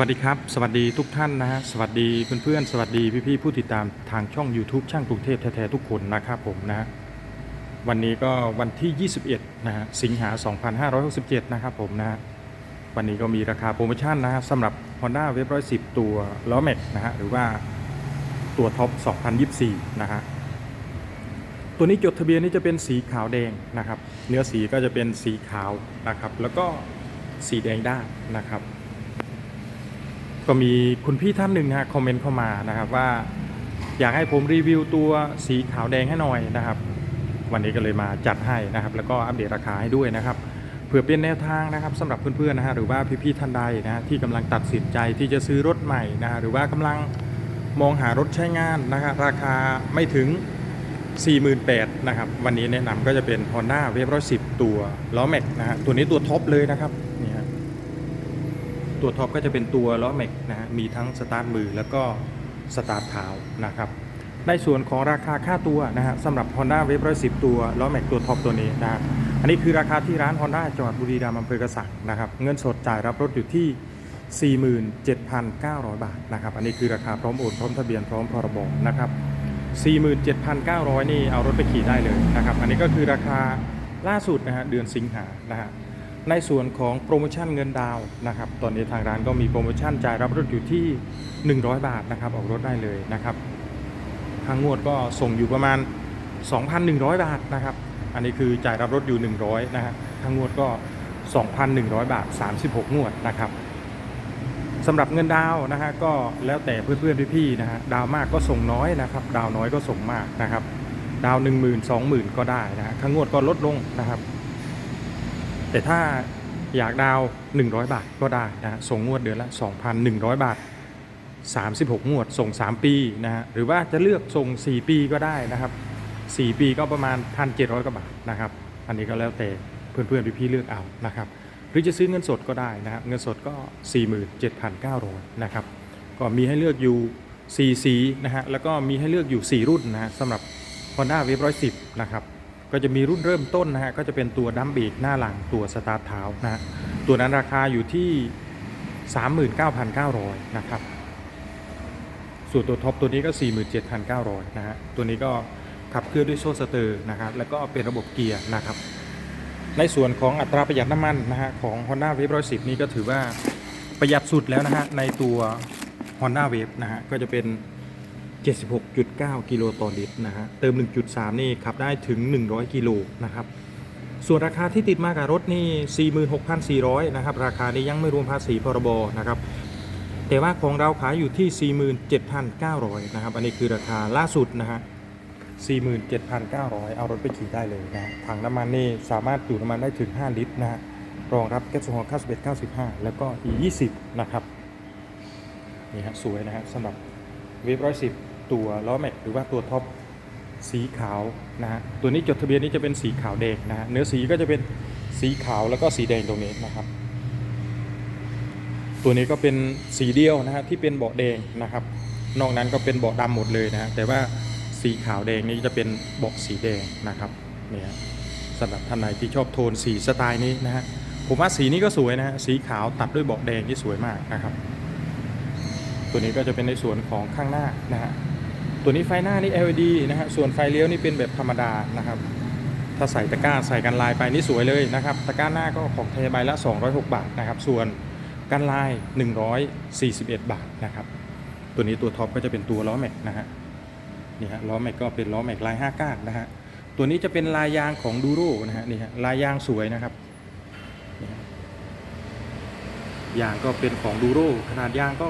วัสดีครับ สวัสดีทุกท่านนะฮะสวัสดีเพื่อนๆสวัสดีพี่ๆผู้ติดตามทางช่อง YouTube ช่างกรุงเทพแท้ๆทุกคนนะครับผมนะ วันนี้ก็วันที่ 21 นะฮะสิงหา 2567 นะครับผมนะวันนี้ก็มีราคาโปรโมชั่นนะฮะสำหรับ Honda w a v 110 ตัวล้อแม็กนะฮะหรือว่าตัวท็อป 2024 นะฮะตัวนี้จดทะเบียนนี่จะเป็นสีขาวแดงนะครับ เนื้อสีก็จะเป็นสีขาวนะครับ แล้วก็สีแดงด้านนะครับ ก็มีคุณพี่ท่านหนึ่งนะฮะคอมเมนต์เข้ามานะครับว่า อยากให้ผมรีวิวตัวสีขาวแดงให้หน่อยนะครับ วันนี้ก็เลยมาจัดให้นะครับ แล้วก็อัปเดตราคาให้ด้วยนะครับเพื่อเป็นแนวทางนะครับสำหรับเพื่อนๆนะฮะหรือว่าพี่ๆท่านใดนะฮะที่กำลังตัดสินใจที่จะซื้อรถใหม่นะฮะหรือว่ากำลังมองหารถใช้งานนะครราคาไม่ถึง 48,000นะครับวันนี้แนะนำก็จะเป็น Honda w a v 110 ตัวล้อแม็กนะฮะตัวนี้ตัวท็อปเลยนะครับ ตัวท็อปก็จะเป็นตัวล้อแม็กนะฮะมีทั้งสตาร์ทมือแล้วก็สตาร์ทเท้านะครับในส่วนของราคาค่าตัวนะฮะสำหรับ Honda w a v 110 ตัวล้อแม็กตัวท็อปตัวนี้นะฮะอันนี้คือราคาที่ร้าน Honda จังหวัดบุรีรัมย์อำเภอกระสังนะครับเงินสดจ่ายรับรถอยู่ที่ 47,900 บาทนะครับอันนี้คือราคาพร้อมโอนพร้อมทะเบียนพร้อมพรบนะครับ 47,900 นี่เอารถไปขี่ได้เลยนะครับอันนี้ก็คือราคาล่าสุดนะฮะเดือนสิงหานะฮะ ในส่วนของโปรโมชั่นเงินดาวนะครับ ตอนนี้ทางร้านก็มีโปรโมชั่นจ่ายรับรถอยู่ที่ 100 บาทนะครับ ออกรถได้เลยนะครับทางงวดก็ส่งอยู่ประมาณ 2,100 บาทนะครับ อันนี้คือจ่ายรับรถอยู่ 100นะฮะทางงวดก็ 2,100 บาท 36 งวดนะครับสำหรับเงินดาวนะฮะก็แล้วแต่เพื่อนๆพี่ๆนะฮะดาวมากก็ส่งน้อยนะครับ ดาวน้อยก็ส่งมากนะครับ ดาว 1 0 0 0 0 20,000 ก็ได้นะฮะทางงวดก็ลดลงนะครับ แต่ถ้าอยากดาวน์100 บาทก็ได้นะฮะส่งงวดเดือนละ 2,100 บาท 36 งวดส่ง 3 ปีนะฮะหรือว่าจะเลือกส่ง 4 ปีก็ได้นะครับ 4 ปีก็ประมาณ 1,700กว่าบาทนะครับ อันนี้ก็แล้วแต่เพื่อนๆพี่ๆเลือกเอานะครับหรือจะซื้อเงินสดก็ได้นะครับเงินสดก็ 47,900นะครับก็มีให้เลือกอยู่ 4 สีนะฮะแล้วก็มีให้เลือกอยู่ 4 รุ่นนะฮะสำหรับ Honda w a v 110 นะครับ ก็จะมีรุ่นเริ่มต้นนะฮะก็จะเป็นตัวดัมเบกหน้าหลังตัวสตาร์ทเท้านะฮะตัวนั้นราคาอยู่ที่ 39,900นะครับส่วนตัวท็อปตัวนี้ก็ 47,900นะฮะตัวนี้ก็ขับเคลื่อนด้วยโซ่สเตอร์นะครับแล้วก็เป็นระบบเกียร์นะครับในส่วนของอัตราประหยัดน้ำมันนะฮะของ Honda Wave 110 นี่ก็ถือว่าประหยัดสุดแล้วนะฮะในตัว Honda Wave นะฮะก็จะเป็น 76.9 กิโลต่อลิตรนะฮะ เติม 1.3 นี่ขับได้ถึง 100 กิโลนะครับ ส่วนราคาที่ติดมากับรถนี่ 46,400 นะครับ ราคานี้ยังไม่รวมภาษีพรบนะครับ แต่ว่าของเราขายอยู่ที่ 47,900 นะครับ อันนี้คือราคาล่าสุดนะฮะ 47,900 เอารถไปขี่ได้เลยนะถังน้ำมันนี่สามารถจุน้ำมันได้ถึง 5 ลิตรนะฮะ รองรับแก๊สโซฮอล์91 95 แล้วก็ E20 นะครับ นี่ฮะสวยนะฮะสำหรับเวฟร้อยสิบ ตัวล้อแม็กหรือว่าตัวท็อปสีขาวนะฮะตัวนี้จดทะเบียนนี้จะเป็นสีขาวแดงนะฮะเนื้อสีก็จะเป็นสีขาวแล้วก็สีแดงตรงนี้นะครับ ตัวนี้ก็เป็นสีเดียวนะฮะที่เป็นเบาะแดงนะครับ นอกนั้นก็เป็นเบาะดำหมดเลยนะฮะแต่ว่าสีขาวแดงนี้จะเป็นเบาะสีแดงนะครับเนี่ยสำหรับท่านไหนที่ชอบโทนสีสไตล์นี้นะฮะผมว่าสีนี้ก็สวยนะฮะสีขาวตัดด้วยเบาะแดงที่สวยมากนะครับ ตัวนี้ก็จะเป็นในส่วนของข้างหน้านะฮะ ตัวนี้ไฟหน้านี่ LED นะฮะส่วนไฟเลี้ยวนี่เป็นแบบธรรมดานะครับถ้าใส่ตะกร้าใส่กันลายไปนี่สวยเลยนะครับตะกร้าหน้าก็ของเทใบละ 206 บาทนะครับส่วนกันลาย 141 บาทนะครับตัวนี้ตัวท็อปก็จะเป็นตัวล้อแม็กนะฮะนี่ฮะล้อแม็กก็เป็นล้อแม็กลาย5ก้านนะฮะตัวนี้จะเป็นลายยางของดูโรนะฮะนี่ฮะลายยางสวยนะครับยางก็เป็นของดูโรขนาดยางก็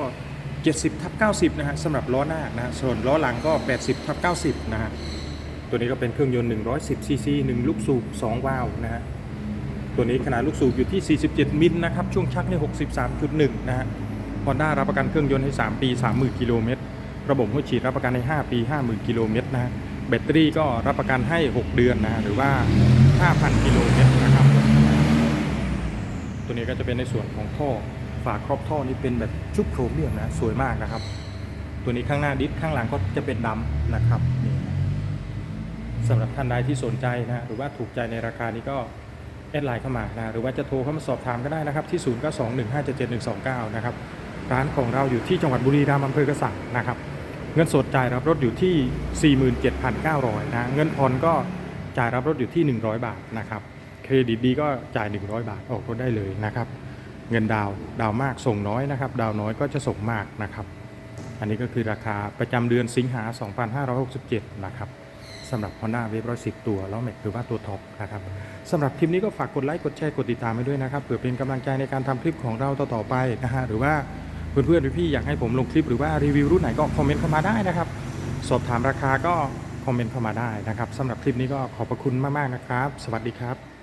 70ทับ90 นะฮะสำหรับล้อหน้านะฮะส่วนล้อหลังก็ 80ทับ90 นะฮะตัวนี้ก็เป็นเครื่องยนต์ 110ซีซี1ลูกสูบ2วาล์วนะฮะตัวนี้ขนาดลูกสูบอยู่ที่ 47 มิลนะครับช่วงชักนี่63.1 นะฮะฮอนด้ารับประกันเครื่องยนต์ให้ 3 ปี 30,000 กิโลเมตรระบบหัวฉีดรับประกันให้ 5 ปี 50,000 กิโลเมตรนะฮะแบตเตอรี่ก็รับประกันให้ 6 เดือนนะฮะหรือว่า 5,000 กิโลเมตรนะครับตัวนี้ก็จะเป็นในส่วนของท่อ ฝาครอบท่อนี่เป็นแบบชุบโครเมียมนะสวยมากนะครับ ตัวนี้ข้างหน้าดิสข้างหลังก็จะเป็นดำนะครับนี่สำหรับท่านใดที่สนใจนะหรือว่าถูกใจในราคานี้ก็แอดไลน์เข้ามานะหรือว่าจะโทรเข้ามาสอบถามก็ได้นะครับที่ 0921577129 นะครับร้านของเราอยู่ที่จังหวัดบุรีรัมย์อำเภอกระสังนะครับเงินสดจ่ายรับรถอยู่ที่ 47,900นะเงินผ่อนก็จ่ายรับรถอยู่ที่ 100 บาทนะครับเครดิตดีก็จ่าย 100 บาทออกรถได้เลยนะครับ เงินดาวดาวมากส่งน้อยนะครับ ดาวน้อยก็จะส่งมากนะครับ อันนี้ก็คือราคาประจำเดือนสิงหา 2567 นะครับสำหรับ Honda w a v 110 ตัวแล้อแม็กหรือว่าตัวท็อปนะครับสำหรับคลิปนี้ก็ฝากกดไลค์กดแชร์กดติดตามไว้ด้วยนะครับเพื่อเป็นกำลังใจในการทำคลิปของเราต่อๆไปนะฮะหรือว่าเพื่อนๆพี่ๆอยากให้ผมลงคลิปหรือว่ารีวิวรุ่นไหนก็คอมเมนต์เข้ามาได้นะครับสอบถามราคาก็คอมเมนต์เข้ามาได้นะครับสำหรับคลิปนี้ก็ขอบพระคุณมากๆนะครับ สวัสดีครับ